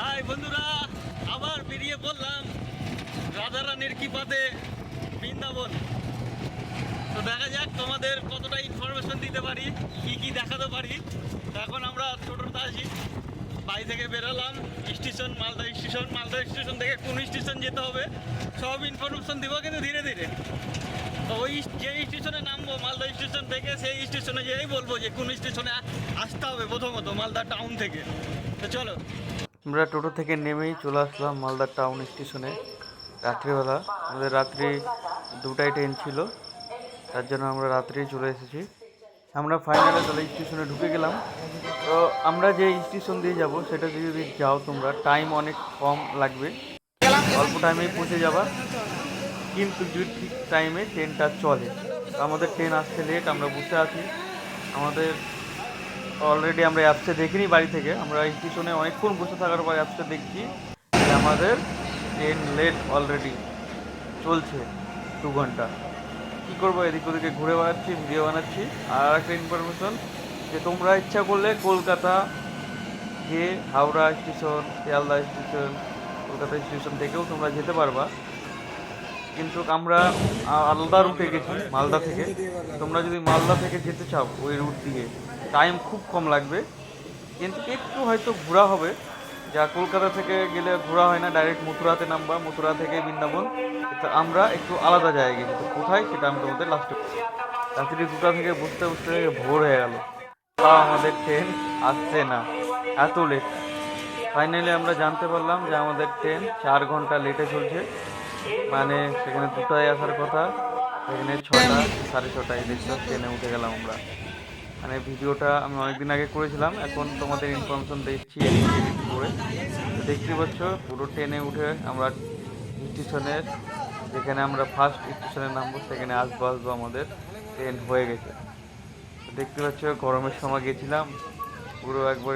High বন্ধুরা, আবার বেরিয়ে পড়লাম রাধারানীর কৃপাতে বৃন্দাবন। তো দেখা যাক তোমাদের কতটা ইনফরমেশন দিতে পারি, কি কি দেখাতে পারি। এখন আমরা টোটোতে আছি। বাড়ি থেকে বেরোলাম station Malda station Malda station থেকে কোন স্টেশন যেতে হবে, সব ইনফরমেশন দিব কিন্তু ধীরে ধীরে। তো ওই যে স্টেশনে নামবো, মালদা স্টেশন থেকে সেই স্টেশনে যেয়েই বলব যে কোন স্টেশনে আসতে হবে প্রথমত, মালদা টাউন থেকে। তো চলো। আমরা টোটো থেকে নেমেই চলে আসলাম মালদা টাউন স্টেশনে। রাত্রিবেলা, আমাদের রাত্রি দুটাই ট্রেন ছিল, তার জন্য আমরা রাত্রেই চলে এসেছি। আমরা ফাইনালে তাহলে স্টেশনে ঢুকে গেলাম। তো আমরা যে স্টেশন দিয়ে যাব, সেটা যদি যাও তোমরা টাইম অনেক কম লাগবে। অল্প টাইমেই পৌঁছে যাবা। কিন্তু যদি ঠিক টাইমে ট্রেনটা চলে আমাদের ট্রেন আসছে লেট আমরা বুঝতে আছি। আমাদের অলরেডি আমরা অ্যাপসে দেখিনি বাড়ি থেকে। আমরা স্টেশনে অনেকক্ষণ বসে থাকার পর অ্যাপসে দেখছি যে আমাদের ট্রেন লেট অলরেডি চলছে দু ঘণ্টা। কী করব এদিক ওদিকে ঘুরে বেড়াচ্ছি ভিডিও বানাচ্ছি। আর একটা ইনফরমেশন যে তোমরা ইচ্ছা করলে কলকাতা গিয়ে Howrah station Sealdah station Kolkata station থেকেও তোমরা যেতে পারবা। কিন্তু আমরা আলাদা রুটে গেছি, মালদা থেকে। তোমরা যদি মালদা থেকে যেতে চাও ওই রুট দিয়ে টাইম খুব কম লাগবে। কিন্তু একটু হয়তো ঘোরা হবে। যা কলকাতা থেকে গেলে ঘোরা হয় না ডাইরেক্ট মথুরাতে নামবা, মথুরা থেকে বৃন্দাবন। তো আমরা একটু আলাদা জায়গায় গেছি। তো কোথায় সেটা আমি তোমাদের লাস্টে রাত্রি দুটা থেকে বসতে বসতে ভোর হয়ে গেল। তাও আমাদের ট্রেন আসছে না। এত লেট ফাইনালি আমরা জানতে পারলাম যে আমাদের ট্রেন চার ঘণ্টা লেটে চলছে। মানে সেখানে দুটায় আসার কথা। সেখানে ছটা, সাড়ে ছটায় দেখছ ট্রেনে উঠে গেলাম আমরা। মানে ভিডিওটা আমি অনেকদিন আগে করেছিলাম, এখন তোমাদের ইনফরমেশন এডিট করে। দেখতে পাচ্ছ, পুরো ট্রেনে উঠে আমরা স্টেশনের যেখানে আমরা ফার্স্ট স্টেশনে নামবো, সেখানে আসব আসব আমাদের ট্রেন হয়ে গেছে। দেখতে পাচ্ছ, গরমের সময় গেছিলাম, পুরো একবার